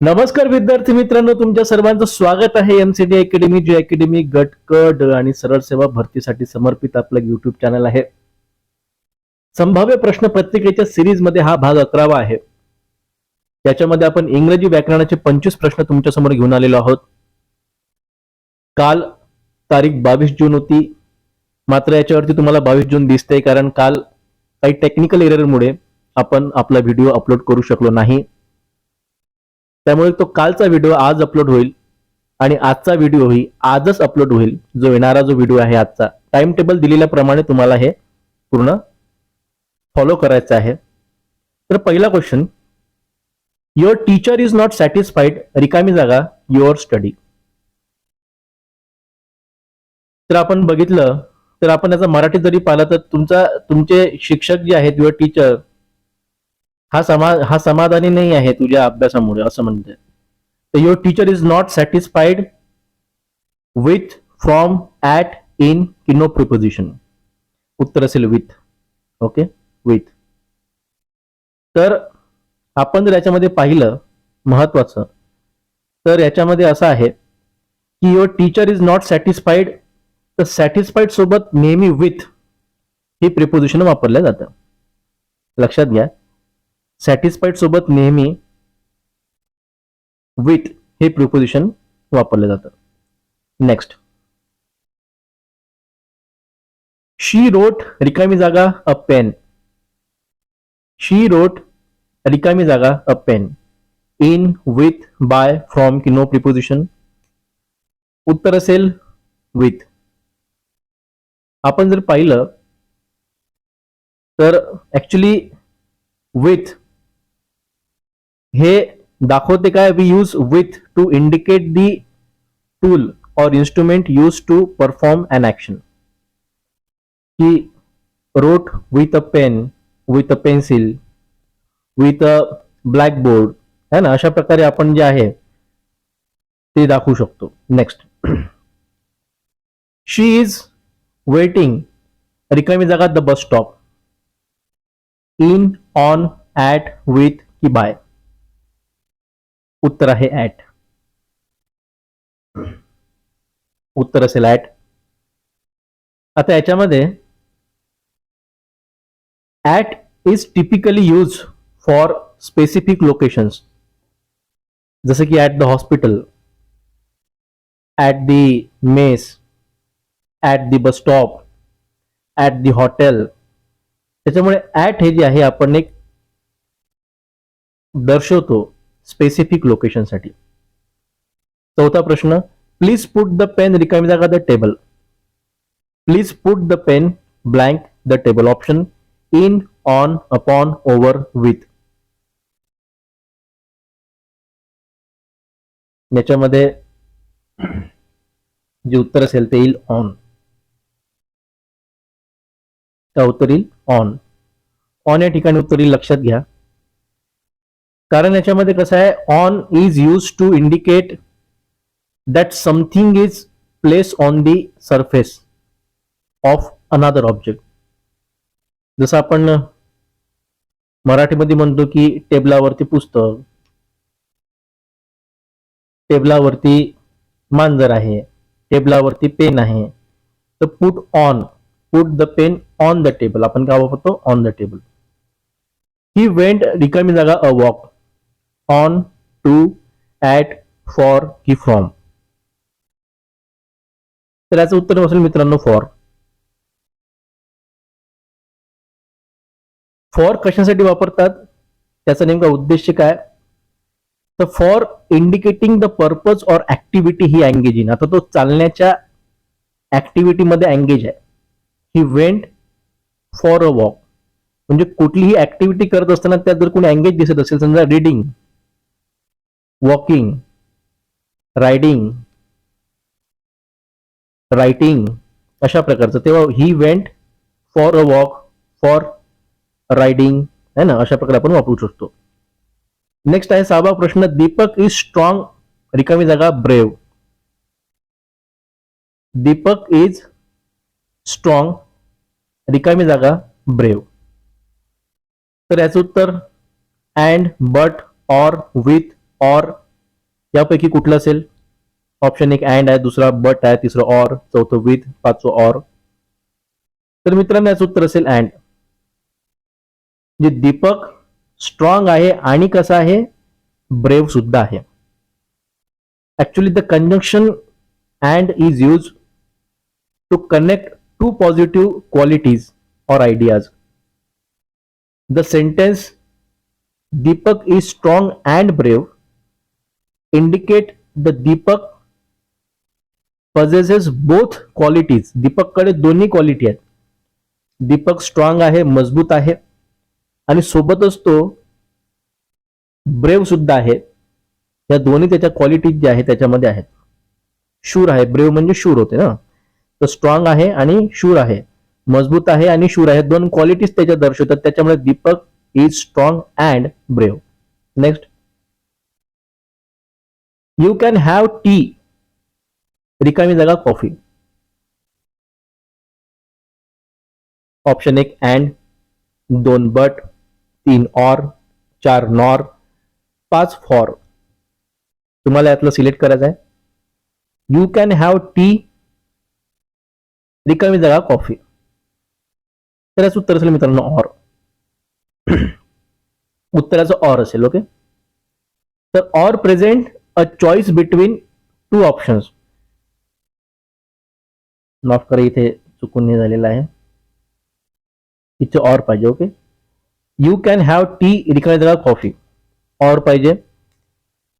नमस्कार विद्यार्थी मित्रांनो तुमच्या सर्वांचं स्वागत आहे एमसीडी अकॅडमी जी अकॅडमी गट क आणि सरळ सेवा भरतीसाठी समर्पित आपलं युट्यूब चॅनल आहे. संभाव्य प्रश्न पत्रिकेच्या सिरीजमध्ये हा भाग अकरावा आहे. त्याच्यामध्ये आपण इंग्रजी व्याकरणाचे पंचवीस प्रश्न तुमच्यासमोर घेऊन आलेलो आहोत. काल तारीख बावीस जून होती. मात्र याच्यावरती तुम्हाला बावीस जून दिसते कारण काल काही टेक्निकल एररमुळे आपण आपला व्हिडिओ अपलोड करू शकलो नाही. त्यामुळे तो कालचा व्हिडिओ आज अपलोड होईल आणि आजचा व्हिडिओही आजच अपलोड होईल जो येणारा जो व्हिडिओ आहे आजचा. टाइम टेबल दिलेल्याप्रमाणे तुम्हाला हे पूर्ण फॉलो करायचं आहे. तर पहिला question your teacher is not satisfied रिकामी जागा युअर स्टडी तर आपण बघितलं तर आपण याचा मराठी जरी पाहिला तर तुमचा तुमचे शिक्षक जे आहेत युअर टीचर हा समा हा समाधानी नाही आहे तुझ्या अभ्यासामुळे असं म्हणते तर your teacher is not satisfied with from at in किनो प्रिपोजिशन उत्तर असेल विथ ओके विथ तर आपण जर याच्यामध्ये पाहिलं महत्वाचं तर याच्यामध्ये असं आहे की your teacher is not satisfied तर सॅटिस्फाईड सोबत नेहमी विथ ही प्रिपोजिशन वापरलं जातं लक्षात घ्या. सॅटिस्फाईड सोबत नेहमी विथ हे प्रिपोजिशन वापरलं जातं. नेक्स्ट शी रोट रिकामी जागा अ पेन शी रोट रिकामी जागा a pen in with by from की नो प्रिपोजिशन उत्तर असेल विथ आपण जर पाहिलं तर ऍक्च्युली विथ हे दाखवते काय? We use with to indicate the tool or instrument use to perform an action की wrote with a pen with a pencil with a blackboard है ना? अशा प्रकारे आपण जे आहे, ते दाखवू शकतो. नेक्स्ट शी इज़ वेटिंग रिकामी जागा the bus stop in on at with की बाय. उत्तर आहे ऍट उत्तर असेल ऍट आता याच्यामध्ये at is typically use for specific locations. जसं की at the hospital at the mess at the bus stop at the hotel. त्याच्यामुळे ऍट हे जे आहे आपण एक दर्शवतो. स्पेसिफिक लोकेशनसाठी चौथा प्रश्न प्लीज पुट द पेन रिकामी जागा the table please put the pen blank the table option in on upon over with याच्यामध्ये जे उत्तर असेल ते येईल ऑन त्या उत्तर येईल? ऑन ऑन या ठिकाणी उत्तर येईल लक्षात घ्या. कारण याच्यामध्ये कसं आहे on is use to indicate that something is place on the surface of another object जसं आपण मराठीमध्ये म्हणतो की टेबलावरती पुस्तक टेबलावरती मांजर आहे टेबलावरती पेन आहे तर put on put the pen on the table आपण काय वापरतो? On the table he went रिकामी जागा a walk on to at for की फ्रॉम तर याचं उत्तर असेल मित्रांनो फॉर फॉर कशासाठी वापरतात? त्याचा नेमका उद्देश काय? तर for indicating the purpose or activity he engage in आता तो चालण्याच्या ऍक्टिव्हिटीमध्ये अँगेज आहे. He went for a walk म्हणजे कुठलीही ऍक्टिव्हिटी करत असताना त्यात जर कोणी अँगेज दिसत असेल समजा रिडिंग वॉकिंग रायडिंग रायटिंग अशा प्रकारचं. तेव्हा he went for a walk for riding है ना अशा प्रकारे आपण वापरू शकतो. नेक्स्ट आहे सहावा प्रश्न दीपक इज स्ट्रॉंग रिकामी जागा ब्रेव दीपक इज स्ट्रॉंग रिकामी जागा ब्रेव तर याचं उत्तर and but or with or यापैकी कुठलं असेल ऑप्शन एक अँड आहे दुसरा बट आहे तिसरं ऑर चौथं विथ पाचवं ऑर तर मित्रांनो याचं उत्तर असेल अँड जे दीपक स्ट्रॉंग आहे आणि कसं आहे? ब्रेव सुद्धा आहे. Actually the conjunction and is use to connect to positive qualities or ideas. The sentence Deepak is strong and brave indicate the Deepak possesses both qualities दीपककडे दोन्ही क्वालिटी आहेत. दीपक स्ट्रॉंग आहे मजबूत आहे. आणि सोबतच तो ब्रेव सुद्धा आहे. या दोन्ही त्याच्या क्वालिटीज ज्या आहेत त्याच्यामध्ये आहेत. शूर आहे. ब्रेव म्हणजे शूर होते ना. तर स्ट्रॉंग आहे आणि शूर आहे. मजबूत आहे आणि शूर आहे. दोन क्वालिटीज त्याच्या दर्शवतात. त्याच्यामुळे Deepak is strong and brave next you can have tea रिकामी जागा कॉफ़ी ऑप्शन एक अँड दोन बट तीन ऑर चार नॉर पाच फॉर तुम्हाला यातलं सिलेक्ट करायचं आहे. यू कॅन हॅव टी रिकामी जागा कॉफ़ी उत्तर असेल मित्रांनो ऑर उत्तराचं ओके तर or present a choice between two options माफ़ करा इथे चुकून हे। झालेलं आहे इथे ऑर पाहिजे okay you can have tea रिकामी जागा कॉफ़ी ऑर पाहिजे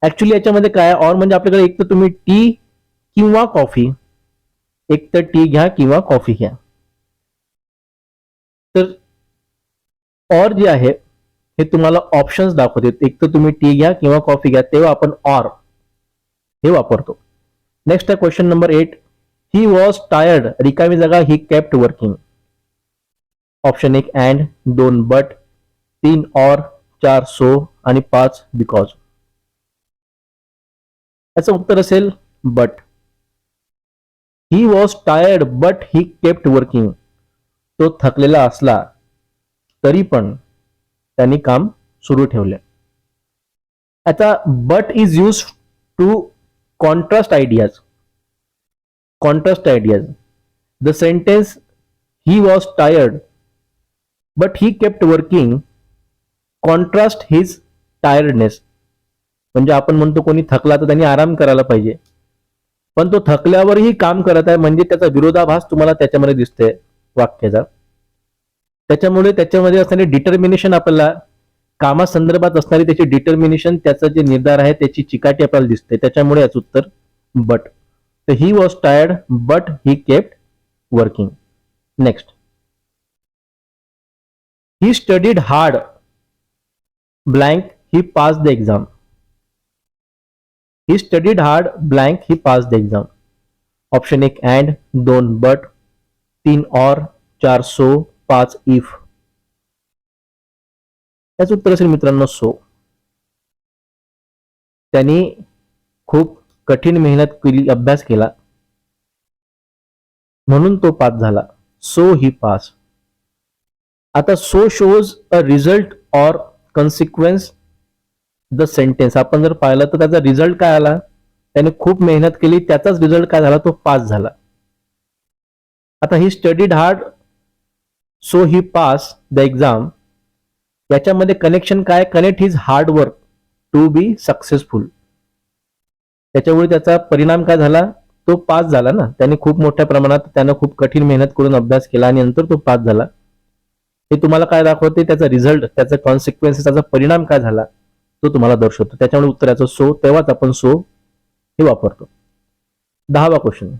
ऍक्च्युली याच्यामध्ये काय ऑर म्हणजे आपल्याकडे एक तर तुम्ही टी किंवा कॉफ़ी एक तर टी घ्या किंवा कॉफ़ी घ्या तर ऑर जे आहे, हे तुम्हाला ऑप्शन्स दाखवते. एक तर तुम्ही टी घ्या, किंवा कॉफ़ी घ्या, तेव्हा आपण ऑर हे वापरतो. नेक्स्ट आहे question number eight he was tired रिकामी जागा ही केप्ट वर्किंग ऑप्शन एक अँड दोन बट तीन ऑर चार सो आणि पाच बिकॉज याचं उत्तर असेल but he was tired but he kept working तो थकलेला असला तरी पण त्यांनी काम सुरू ठेवले. आता but is use to contrast ideas contrast ideas the sentence he was tired but he kept working contrast his tiredness म्हणजे आपण म्हणतो कोणी थकला तर त्यांनी आराम करायला पाहिजे. पण तो थकल्यावरही काम करत आहे म्हणजे त्याचा विरोधाभास तुम्हाला त्याच्यामध्ये दिसतोय वाक्याचा. त्याच्यामुळे त्याच्यामध्ये असणारे डिटर्मिनेशन आपल्याला कामासंदर्भात असणारी त्याची डिटर्मिनेशन त्याचा जे निर्धार आहे त्याची चिकाटी आपल्याला दिसते. त्याच्यामुळे याचं उत्तर बट तर he was tired but he kept working next he studied hard blank he pass the exam he studied hard blank he pass the exam option एक अँड दोन बट तीन ऑर चार सो पाच इफ याचं उत्तर असेल मित्रांनो सो. त्यांनी खूप कठीण मेहनत केली अभ्यास केला. म्हणून तो पास झाला. So he pass. आता so shows a result or consequence the sentence आपण जर पाहिलं तर त्याचा रिझल्ट काय आला? त्याने खूप मेहनत केली त्याचाच रिझल्ट काय झाला? तो पास झाला. आता he studied hard so he pass the exam याच्यामध्ये कनेक्शन काय? Connect his hard work to be successful त्याच्यामुळे त्याचा परिणाम काय झाला? तो पास झाला ना. त्याने खूप मोठ्या प्रमाणात त्यानं खूप कठीण मेहनत करून अभ्यास केला आणि नंतर तो पास झाला. हे तुम्हाला काय दाखवते? त्याचा रिझल्ट त्याचा कॉन्सिक्वेन्स त्याचा परिणाम काय झाला? तो तुम्हाला दर्शवतो. त्याच्यामुळे उत्तराचं सो तेव्हाच आपण सो हे वापरतो. दहावा क्वेश्चन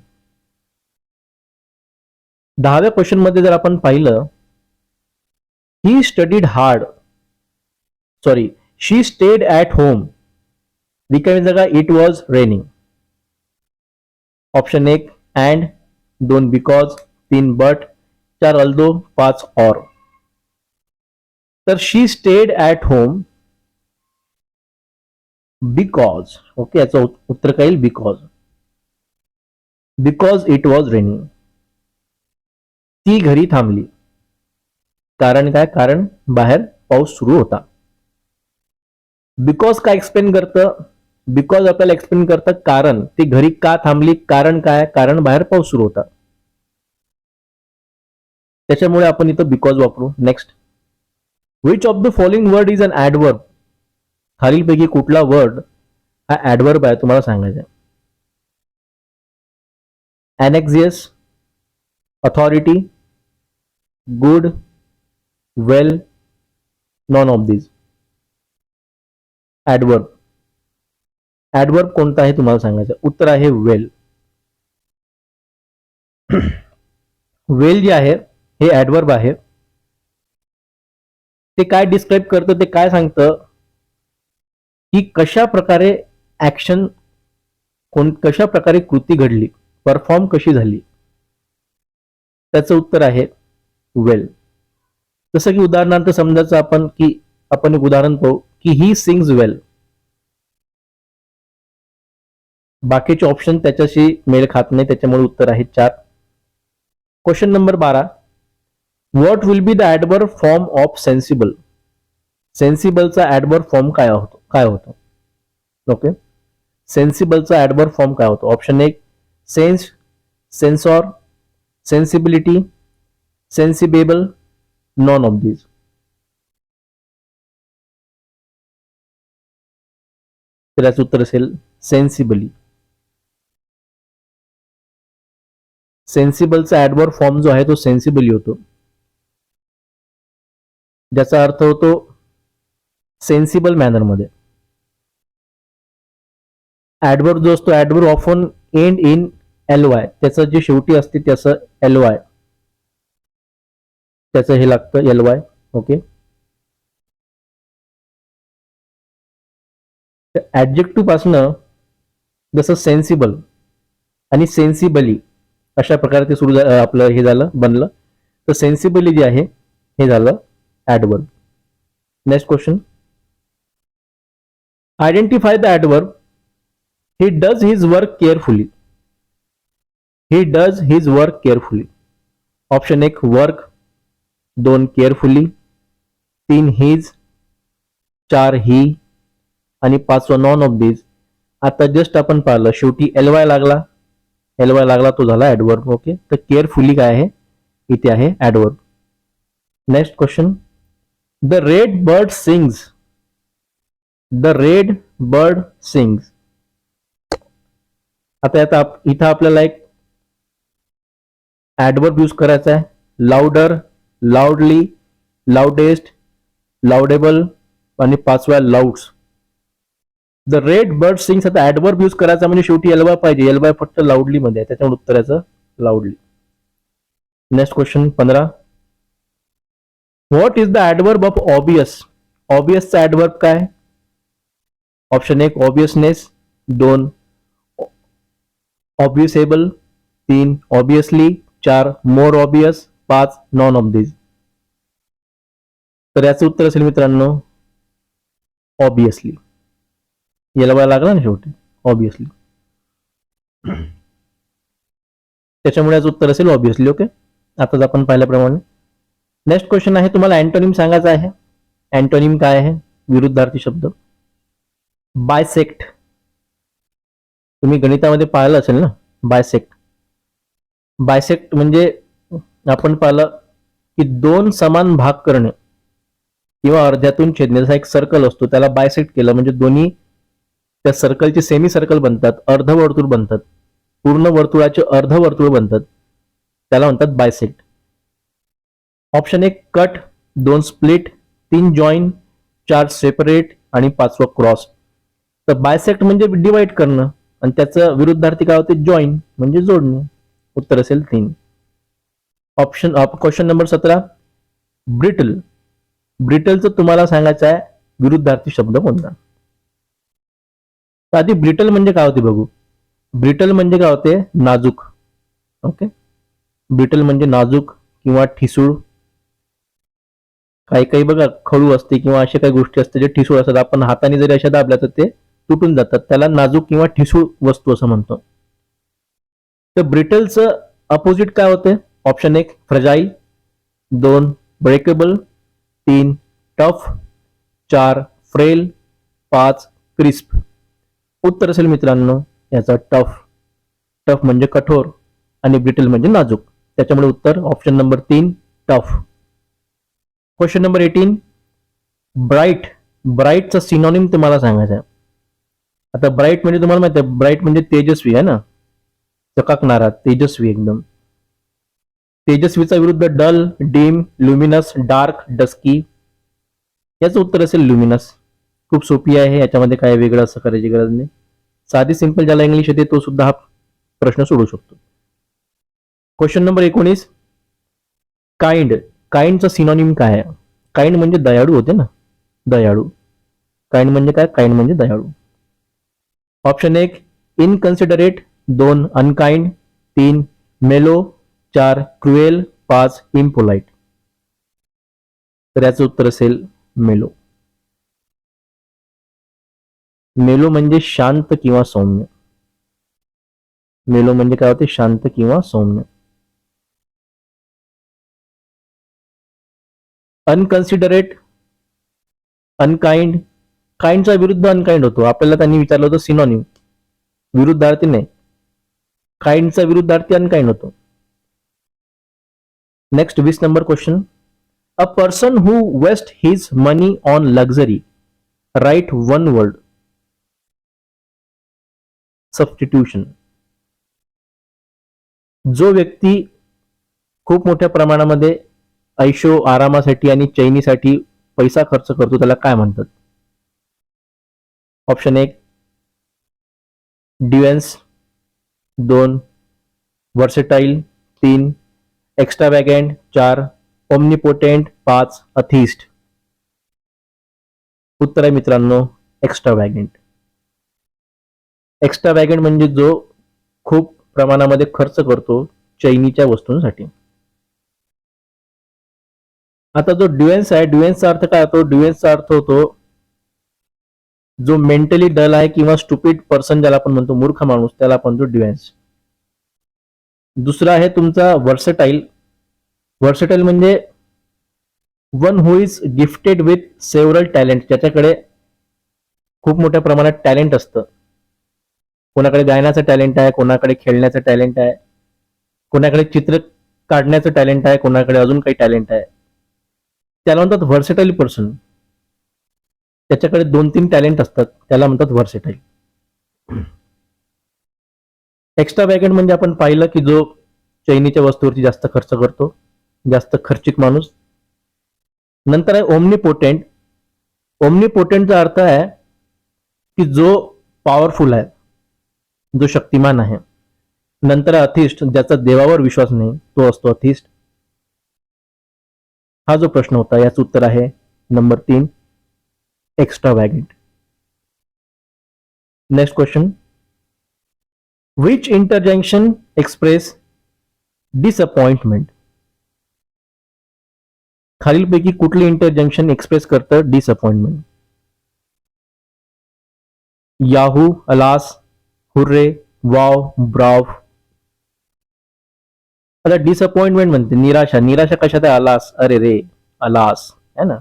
दहाव्या क्वेश्चनमध्ये जर आपण पाहिलं he studied hard sorry she stayed at home रिकामी जागा इट वॉज़ रेनिंग ऑप्शन एक एंड दोन बिकॉज़ तीन बट चार अल्दो पाच ऑर तर she stayed at home because okay उत्तर काय because because it was raining ती घरी थांबली कारण काय कारण बाहेर पाऊस सुरू होता बिकॉज काय एक्सप्लेन करतं? बिकॉज आपल्याला एक्सप्लेन करतात कारण. ती घरी का थांबली? कारण काय? कारण बाहेर पाऊस सुरू होता. त्याच्यामुळे आपण इथं बिकॉज वापरू. Next which of the following word is an adverb खालीलपैकी कुठला वर्ड हा ऍडवर्ब आहे? तुम्हाला सांगायचा anxious authority good well none of these adverb adverb कोणता आहे तुम्हाला सांगायचं? उत्तर आहे वेल वेल जे आहे हे ऍडवर्ब आहे. ते काय डिस्क्राईब करतं ते काय सांगतं? की कशा प्रकारे ऍक्शन कोण कशा प्रकारे कृती घडली परफॉर्म कशी झाली? त्याचं उत्तर आहे वेल जसं की उदाहरणार्थ समजायचं आपण की आपण एक उदाहरण पाहू. की ही सिंग्स वेल बाकीचे ऑप्शन त्याच्याशी मेळ खात नाही त्याच्यामुळे उत्तर आहे चार. क्वेश्चन नंबर बारा. व्हॉट विल बी द ऍडबर फॉर्म ऑफ सेन्सिबल सेन्सिबलचा ऍडवर फॉर्म काय होतो? काय होतो? ओके सेन्सिबलचा ऍडवर फॉर्म काय होतो? ऑप्शन एक sense sensor sensibility sensibable none of these. तर याचं उत्तर असेल सेन्सिबली सेन्सिबलचा ऍडवर्ड फॉर्म जो आहे तो सेन्सिबली होतो. ज्याचा अर्थ होतो सेन्सिबल मॅनरमध्ये. जो असतो adverb often end in L Y त्याचं जे शेवटी असते त्याचं एल वाय त्याचं हे लागतं एल वाय ओके ऍडजेक्टिव्ह पासनं जसं सेन्सिबल आणि सेन्सिबली अशा प्रकारे ते सुरू झालं आपलं हे झालं बनलं. तर सेन्सिबली जे आहे हे झालं adverb next question identify the adverb he does his work carefully he does his work carefully option एक वर्क दोन केअरफुली तीन हिज चार ही आणि पाचवा नॉन ऑफ दिस आता जस्ट आपण पाहिलं शेवटी एल वाय लागला. एल वाय लागला तो झाला ऍडवर्ब ओके तर केअरफुली काय आहे? इथे आहे adverb next question the red bird sings the red bird sings आता आता इथं आपल्याला एक ऍडवर्ब यूज करायचा आहे. लाउडर लाऊडली लाउडेस्ट लाउडेबल आणि पाचव्या louds the red bird sings आता ऍडवर्ब यूज करायचा म्हणजे शेवटी एलवाय पाहिजे. एलवाय फक्त लाऊडली मध्ये त्याच्यामुळे उत्तराचं लाऊडली नेक्स्ट क्वेश्चन पंधरा. What is the adverb of obvious ऑबियसचा adverb काय? ऑप्शन एक ऑबियसनेस दोन ऑब्विसेबल तीन ऑबियसली चार मोर ऑबियस पाच नॉन ऑफ दिस तर याचं उत्तर असेल मित्रांनो ऑबियसली याला लागला ना शेवटी ऑब्विसली त्याच्यामुळे आज उत्तर असेल ऑब्विसली ओके आताच आपण पाहिल्याप्रमाणे. नेक्स्ट क्वेश्चन आहे तुम्हाला अँटोनिम सांगायचा आहे. अँटोनिम काय आहे? विरुद्धार्थी शब्द. बायसेक्ट तुम्ही गणितामध्ये पाहिलं असेल ना? बायसेक्ट बायसेक्ट म्हणजे आपण पाहिलं की दोन समान भाग करणे किंवा अर्ध्यातून छेदणे एक सर्कल असतो त्याला बायसेक्ट केलं म्हणजे दोन्ही त्या सर्कलचे सेमी सर्कल बनतात अर्धवर्तुळ बनतात. पूर्ण वर्तुळाचे अर्धवर्तुळ बनतात. त्याला म्हणतात बायसेक्ट ऑप्शन एक कट दोन स्प्लिट तीन जॉईन चार सेपरेट आणि पाचवं क्रॉस तर बायसेक्ट म्हणजे डिवाइड करणं आणि त्याचं विरुद्धार्थी काय होते? जॉईन म्हणजे जोडणे. उत्तर असेल तीन. ऑप्शन क्वेश्चन नंबर सतरा ब्रिटल ब्रिटलचं तुम्हाला सांगायचं आहे विरुद्धार्थी शब्द कोणता? तर आधी ब्रिटल म्हणजे काय होते बघू. ब्रिटल म्हणजे काय होते? नाजूक. ओके? ब्रिटल म्हणजे नाजूक किंवा ठिसूळ. काही काही बघा खळू असते किंवा अशा काही गोष्टी असतात जे ठिसूळ असतात. आपण हाताने जरी अशा दाबल्या तर ते तुटून जातात. त्याला नाजूक किंवा ठिसूळ वस्तू असं म्हणतो. तर ब्रिटलचं अपोजिट काय होते? ऑप्शन एक फ्रजाईल दोन ब्रेकेबल तीन टफ चार फ्रेल पाच क्रिस्प उत्तर असेल मित्रांनो याचा टफ टफ म्हणजे कठोर आणि ब्रिटल म्हणजे नाजूक. त्याच्यामुळे उत्तर ऑप्शन नंबर तीन tough. Question number eighteen bright ब्राईटचा synonym तुम्हाला सांगायचा आहे. आता ब्राईट म्हणजे तुम्हाला माहिती आहे ब्राईट म्हणजे तेजस्वी आहे ना? चकाकणारा तेजस्वी एकदम. तेजस्वीचा विरुद्ध dull dim luminous dark dusky याचं उत्तर असेल ल्युमिनस खूप सोपी आहे याच्यामध्ये काय वेगळं असं करायची गरज नाही. साधी सिंपल ज्याला इंग्लिश येते तो सुद्धा हा प्रश्न सोडू शकतो. क्वेश्चन नंबर एकोणीस. काइंड काइंडचं सिनॉनिम काय आहे? काइंड म्हणजे दयाळू होते ना? दयाळू. काइंड म्हणजे काय? काइंड म्हणजे दयाळू. ऑप्शन एक इनकन्सिडरेट दोन अनकाइंड तीन मेलो चार क्रुएल पाच इम्पोलाइट तर याचं उत्तर असेल मेलो मेलो म्हणजे शांत किंवा सौम्य. मेलो म्हणजे काय होते? शांत किंवा सौम्य. अनकन्सिडरेट अनकाइंड काइंडचा विरुद्ध अनकाइंड होतो. आपल्याला त्यांनी विचारलं होतं सिनॉनिम विरुद्धार्थी नाही. काइंडचा विरुद्धार्थी अनकाइंड होतो. नेक्स्ट वीस number question a person who wastes his money on luxury write one word substitution जो व्यक्ती खूप मोठ्या प्रमाणामध्ये ऐशो आरामासाठी आणि चैनीसाठी पैसा खर्च करतो त्याला काय म्हणतात? ऑप्शन एक डिवेन्स दोन वर्सेटाईल. तीन एक्स्ट्रा वॅगेंट चार ओमनिपोटेंट. पाच अथिस्ट. उत्तर आहे मित्रांनो एक्स्ट्रा वॅगेंट एक्स्ट्रा वॅगेंट म्हणजे जो खूप प्रमाणामध्ये खर्च करतो चैनीच्या वस्तूंसाठी. आता जो ड्युएन्स आहे ड्युएन्सचा अर्थ काय होतो? ड्युएन्सचा अर्थ होतो जो मेंटली डल आहे किंवा स्टुपिड पर्सन ज्याला आपण म्हणतो मूर्ख माणूस त्याला आपण तो ड्युएन्स दुसरा आहे तुमचा वर्सटाईल वर्सटाईल म्हणजे one who is gifted with several talent ज्याच्याकडे खूप मोठ्या प्रमाणात टॅलेंट असतं. कोणाकडे गायनाचं टॅलेंट आहे कोणाकडे खेळण्याचं टॅलेंट आहे कोणाकडे चित्र काढण्याचं टॅलेंट आहे कोणाकडे अजून काही टॅलेंट आहे. त्याला म्हणतात व्हर्सेटाईल पर्सन त्याच्याकडे दोन तीन टॅलेंट असतात त्याला म्हणतात व्हर्सेटाईल एक्स्ट्रा वॅगन म्हणजे आपण पाहिलं की जो चैनीच्या वस्तूवरती जास्त खर्च करतो जास्त खर्चिक माणूस. नंतर आहे ओमनी पोटेंट ओमनी पोटेंटचा अर्थ आहे की जो पॉवरफुल आहे. जो शक्तिमान आहे. नंतर अथिस्ट ज्याचा देवावर विश्वास नाही तो असतो अथिस्ट हा जो प्रश्न होता, याचं उत्तर आहे नंबर तीन extravagant next question which interjunction express disappointment खालीलपैकी कुठले इंटरजंक्शन एक्सप्रेस करतं disappointment yahoo alas hurray wow bravo. आता डिसअपॉइंटमेंट म्हणते निराशा. निराशा कशात आहे? अलास अरे रे अलास है ना?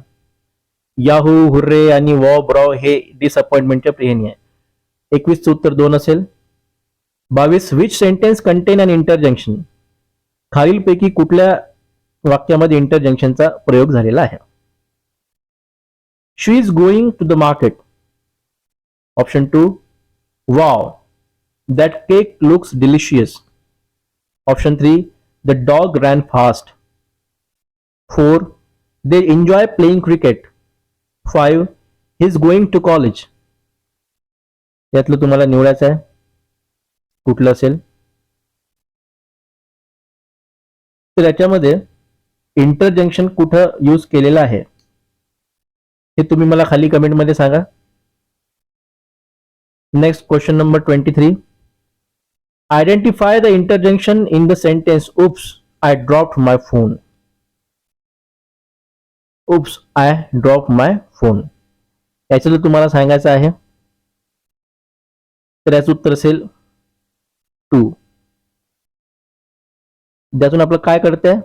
याहू हुर्रे आणि वॉ ब्रॉव हे डिसअपॉइंटमेंटच्या प्रेहणी आहे. एकवीसचं उत्तर दोन असेल. बावीस which sentence contain and interjunction खालीलपैकी कुठल्या वाक्यामध्ये इंटरजंक्शनचा प्रयोग झालेला आहे? She is going to the market option two wow. That cake looks delicious option three the dog ran fast four they enjoy playing cricket five he is going to college यातलं तुम्हाला निवडायचं आहे. कुठलं असेल? तर याच्यामध्ये इंटरजंक्शन कुठं यूज केलेलं आहे? हे तुम्ही मला खाली कमेंटमध्ये सांगा. Next question number twenty three identify the interjunction in the sentence oops I drop my phone oops I drop my phone याचं तुम्हाला सांगायचं आहे? तर याचं उत्तर असेल टू ज्यातून आपलं काय कळतंय?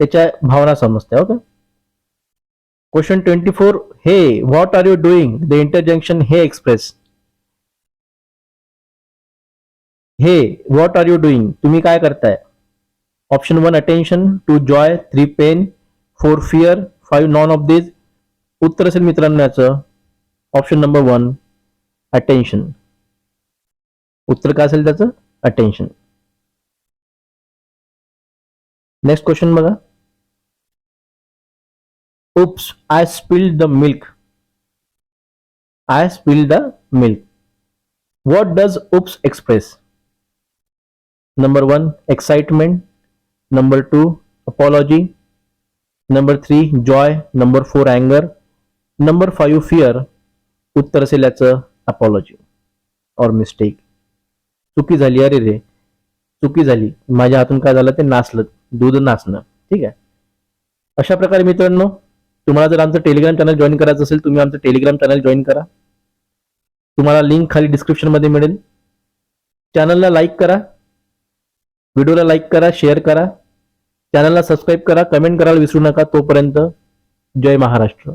त्याच्या भावना समजते okay? Question twenty four hey what are you doing the interjunction hey express hey what are you doing तुम्ही काय करताय? Option one attention two joy three pain four fear five none of this उत्तर असेल मित्रांनो याचं. Option number one attention उत्तर काय असेल त्याचं? अटेन्शन नेक्स्ट क्वेश्चन बघा. Oops I spill the milk I spill the milk what does oops express number 1 excitement. Number 2 apology. Number 3 joy. Number 4 anger. Number 5 fear. उत्तर असेल याचं अपॉलॉजी और mistake चुकी झाली अरे रे. चुकी झाली. माझ्या हातून काय झालं? ते नाचलं दूध नाचणं ठीक आहे? अशा प्रकारे मित्रांनो तुम्हाला जर आमचं टेलिग्राम चॅनल जॉईन करायचं असेल तुम्ही आमचं टेलिग्राम चॅनल जॉईन करा. तुम्हाला लिंक खाली डिस्क्रिप्शनमध्ये मिळेल. चॅनलला लाईक करा. व्हिडिओला लाईक करा शेअर करा. चॅनलला सबस्क्राईब करा कमेंट करायला विसरू नका तोपर्यंत. जय महाराष्ट्र.